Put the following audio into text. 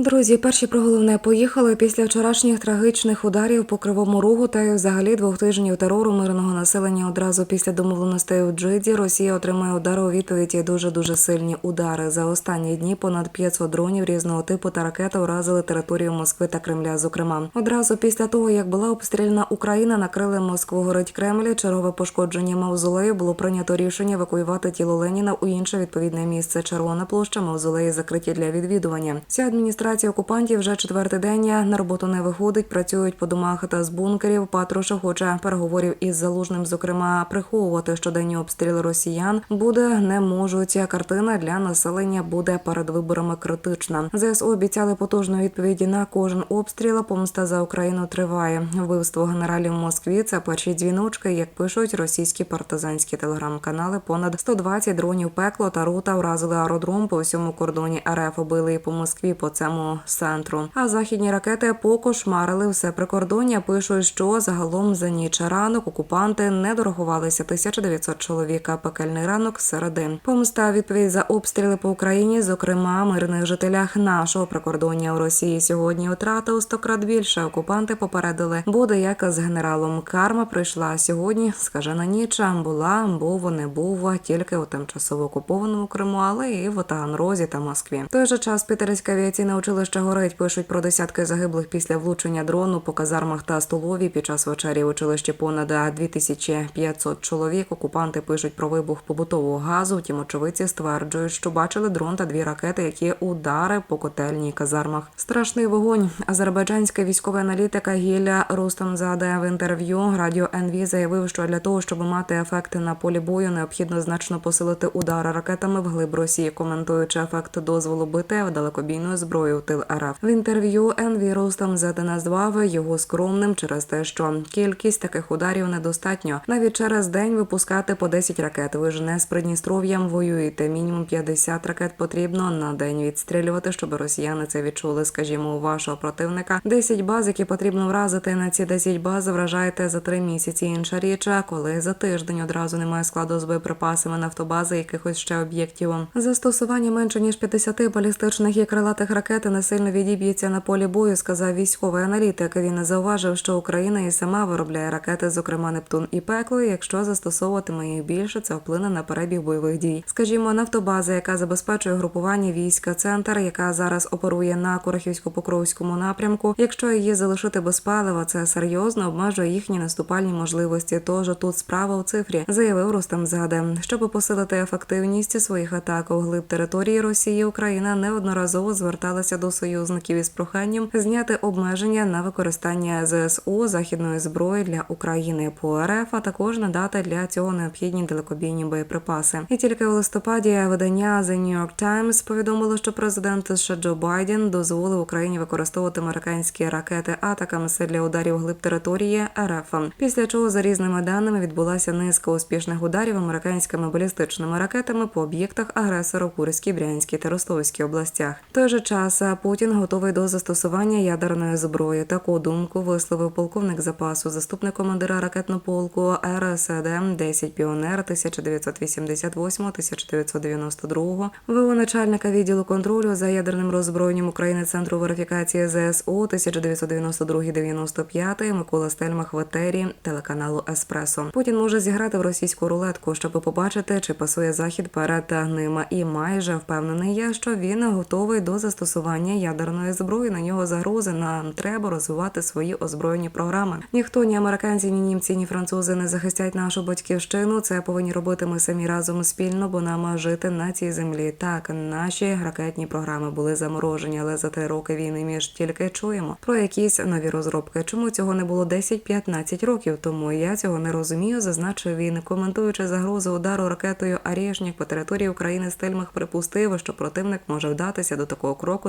Друзі, перші про головне поїхали після вчорашніх трагічних ударів по кривому рогу та й взагалі двох тижнів терору мирного населення. Одразу після домовленостей у Джиді Росія отримає удари у відповіді дуже дуже сильні удари. За останні дні понад 500 дронів різного типу та ракети уразили територію Москви та Кремля. Зокрема, одразу після того як була обстріляна Україна, накрили Москву горить Кремль. Чергове пошкодження мавзолею було прийнято рішення евакуювати тіло Леніна у інше відповідне місце. Червона площа мавзолеї закриті для відвідування. Ця адміністрація окупантів вже четвертий день на роботу не виходить. Працюють по домах та з бункерів. Патрушев хоче переговорів із залужним, зокрема, приховувати щоденні обстріли росіян. Буде не можуть. Картина для населення буде перед виборами критична. ЗСУ обіцяли потужну відповіді на кожен обстріл. Помста за Україну триває. Вбивство генералів в Москві. Це перші дзвіночки, як пишуть російські партизанські телеграм-канали. Понад 120 дронів пекло та рута вразили аеродром по всьому кордоні РФ. Били по Москві по цьому центру. А західні ракети покошмарили все прикордоння. Пишуть, що загалом за ніч ранок окупанти не дорахувалися 1900 чоловік. а Пекельний ранок середи. Помста відповідь за обстріли по Україні, зокрема мирних жителях нашого прикордоння у Росії. Сьогодні втрати у 100 крат більше. Окупанти попередили, буде як з генералом. Карма прийшла сьогодні. Скажена ніч була, був не був тільки у тимчасово окупованому Криму, але і в Таганрозі та Москві. В той же час Пітерське авіаційне училище горить. Пишуть про десятки загиблих після влучення дрону по казармах та столові. Під час вечері в училищі понад 2500 чоловік. Окупанти пишуть про вибух побутового газу. Втім, очевидці стверджують, що бачили дрон та дві ракети, які удари по котельній казармах. Страшний вогонь. Азербайджанська військова аналітика Гіля Рустамзаде в інтерв'ю радіо НВ заявив, що для того, щоб мати ефекти на полі бою, необхідно значно посилити удари ракетами в глиб Росії, коментуючи ефект дозволу бити далекобійною зброєю в тил РФ. В інтерв'ю НВ Рустамзаде назвав його скромним через те, що кількість таких ударів недостатньо. Навіть через день випускати по 10 ракет. Ви ж не з Придністров'ям воюєте. Мінімум 50 ракет потрібно на день відстрілювати, щоб росіяни це відчули. Скажімо, у вашого противника 10 баз, які потрібно вразити. На ці 10 баз вражаєте за 3 місяці. Інша річ, коли за тиждень одразу немає складу з боєприпасами нафтобази, якихось ще об'єктів. Застосування менше ніж 50 балістичних і крилатих ракет не сильно відіб'ється на полі бою, сказав військовий аналітик. Він зауважив, що Україна і сама виробляє ракети, зокрема Нептун і пекло. і Якщо застосовуватиме їх більше, це вплине на перебіг бойових дій. Скажімо, нафтобаза, яка забезпечує групування війська, центр, яка зараз оперує на Курахівсько-Покровському напрямку. Якщо її залишити без палива, це серйозно обмежує їхні наступальні можливості. Тож тут справа у цифрі, заявив Рустам Заде. Щоб посилити ефективність своїх атак у глиб території Росії, Україна неодноразово зверталася до союзників із проханням зняти обмеження на використання ЗСУ західної зброї для України по РФ, а також надати для цього необхідні далекобійні боєприпаси. І тільки у листопаді видання The New York Times повідомило, що президент США Джо Байден дозволив Україні використовувати американські ракети атакамс для ударів глиб території РФ. Після чого за різними даними відбулася низка успішних ударів американськими балістичними ракетами по об'єктах агресора в Курській, Брянській та Ростовській областях. В той же час Путін готовий до застосування ядерної зброї. Таку думку висловив полковник запасу, заступник командира ракетного полку РСД 10 піонер 1988-1992, ВО начальника відділу контролю за ядерним роззброєнням України Центру верифікації ЗСУ 1992-95 Микола Стельмах в етері телеканалу Еспресо. Путін може зіграти в російську рулетку, щоб побачити, чи пасує захід перед ними, і майже впевнений я, що він готовий до застосування ядерної зброї. На нього загрози нам треба розвивати свої озброєні програми. Ніхто, ні американці, ні німці, ні французи не захистять нашу батьківщину. Це повинні робити ми самі разом спільно, бо нам жити на цій землі. Так, наші ракетні програми були заморожені, але за три роки війни ми ж тільки чуємо про якісь нові розробки. Чому цього не було 10-15 років тому? Я цього не розумію. Зазначив він, коментуючи загрозу удару ракетою Арєшнік по території України Стельмах припустив, що противник може вдатися до такого кроку